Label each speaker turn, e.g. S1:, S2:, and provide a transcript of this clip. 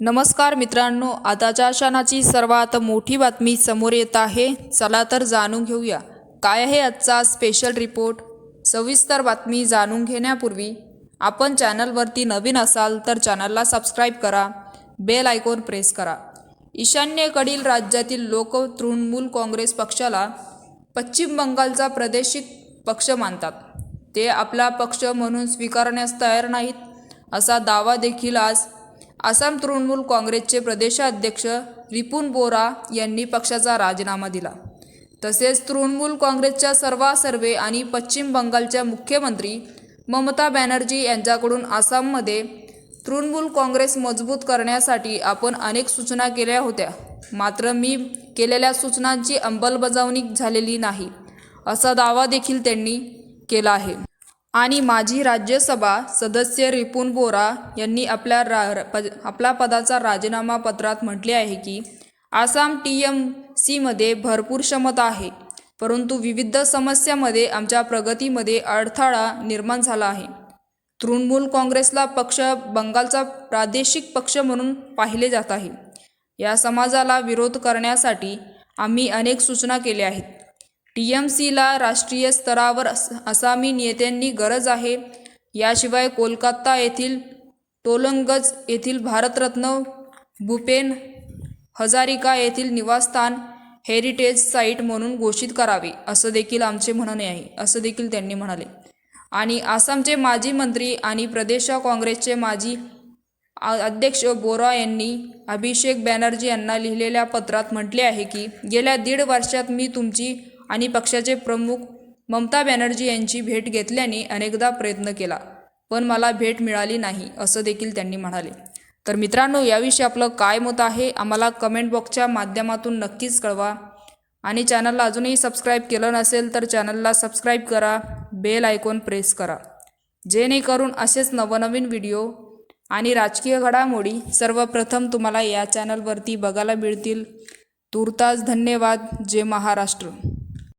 S1: नमस्कार मित्रांनो आताच्या क्षणाची सर्वात मोठी बातमी समोर येत आहे. चला तर जाणून घेऊया. काय आहे आजचा स्पेशल रिपोर्ट सविस्तर बातमी जाणून घेण्यापूर्वी आपण चॅनलवरती नवीन असाल तर चॅनलला सबस्क्राईब करा. बेल आयकॉन प्रेस करा. ईशान्येकडील राज्यातील लोक तृणमूल काँग्रेस पक्षाला पश्चिम बंगालचा प्रादेशिक पक्ष मानतात. ते आपला पक्ष म्हणून स्वीकारण्यास तयार नाहीत असा दावा देखील आज आसाम तृणमूल काँग्रेसचे प्रदेशाध्यक्ष रिपुन बोरा यांनी पक्षाचा राजीनामा दिला. तसेच तृणमूल काँग्रेसच्या सर्वासर्वे आणि पश्चिम बंगालच्या मुख्यमंत्री ममता बॅनर्जी यांच्याकडून आसाममध्ये तृणमूल काँग्रेस मजबूत करण्यासाठी आपण अनेक सूचना केल्या होत्या. मात्र मी केलेल्या सूचनांची अंमलबजावणी झालेली नाही असा दावा देखील त्यांनी केला आहे. आणि माजी राज्यसभा सदस्य रिपुन बोरा यांनी आपल्या रा रा- पद आपला पदाचा राजीनामा पत्रात म्हटले आहे की आसाम टी एम सीमध्ये भरपूर क्षमता आहे परंतु विविध समस्यामध्ये आमच्या प्रगतीमध्ये अडथळा निर्माण झाला आहे. तृणमूल काँग्रेसला पक्ष बंगालचा प्रादेशिक पक्ष म्हणून पाहिले जात आहे. या समाजाला विरोध करण्यासाठी आम्ही अनेक सूचना केल्या आहेत. टी एम सीला राष्ट्रीय स्तरावर अस- आसामी नेत्यांनी गरज आहे. याशिवाय कोलकाता येथील टोलंगज येथील भारतरत्न भूपेन हजारिका येथील निवासस्थान हेरिटेज साईट म्हणून घोषित करावे असं देखील आमचे म्हणणे आहे असं देखील त्यांनी म्हणाले. आणि आसामचे माजी मंत्री आणि प्रदेश काँग्रेसचे माजी आ- अध्यक्ष बोरा यांनी अभिषेक बॅनर्जी यांना लिहिलेल्या पत्रात म्हटले आहे की गेल्या दीड वर्षात मी तुमची आणि पक्षाचे प्रमुख ममता बॅनर्जी यांची भेट घेतल्याने अनेकदा प्रयत्न केला पण मला भेट मिळाली नाही असं देखील त्यांनी म्हणाले. तर मित्रांनो याविषयी आपलं काय मत आहे आम्हाला कमेंट बॉक्सच्या माध्यमातून नक्कीच कळवा. आणि चॅनलला अजूनही सबस्क्राईब केलं नसेल तर चॅनलला सबस्क्राईब करा बेल आयकॉन प्रेस करा. जेणेकरून असेच नवनवीन व्हिडिओ आणि राजकीय घडामोडी सर्वप्रथम तुम्हाला या चॅनलवरती बघायला मिळतील. तुर्तास धन्यवाद. जय महाराष्ट्र.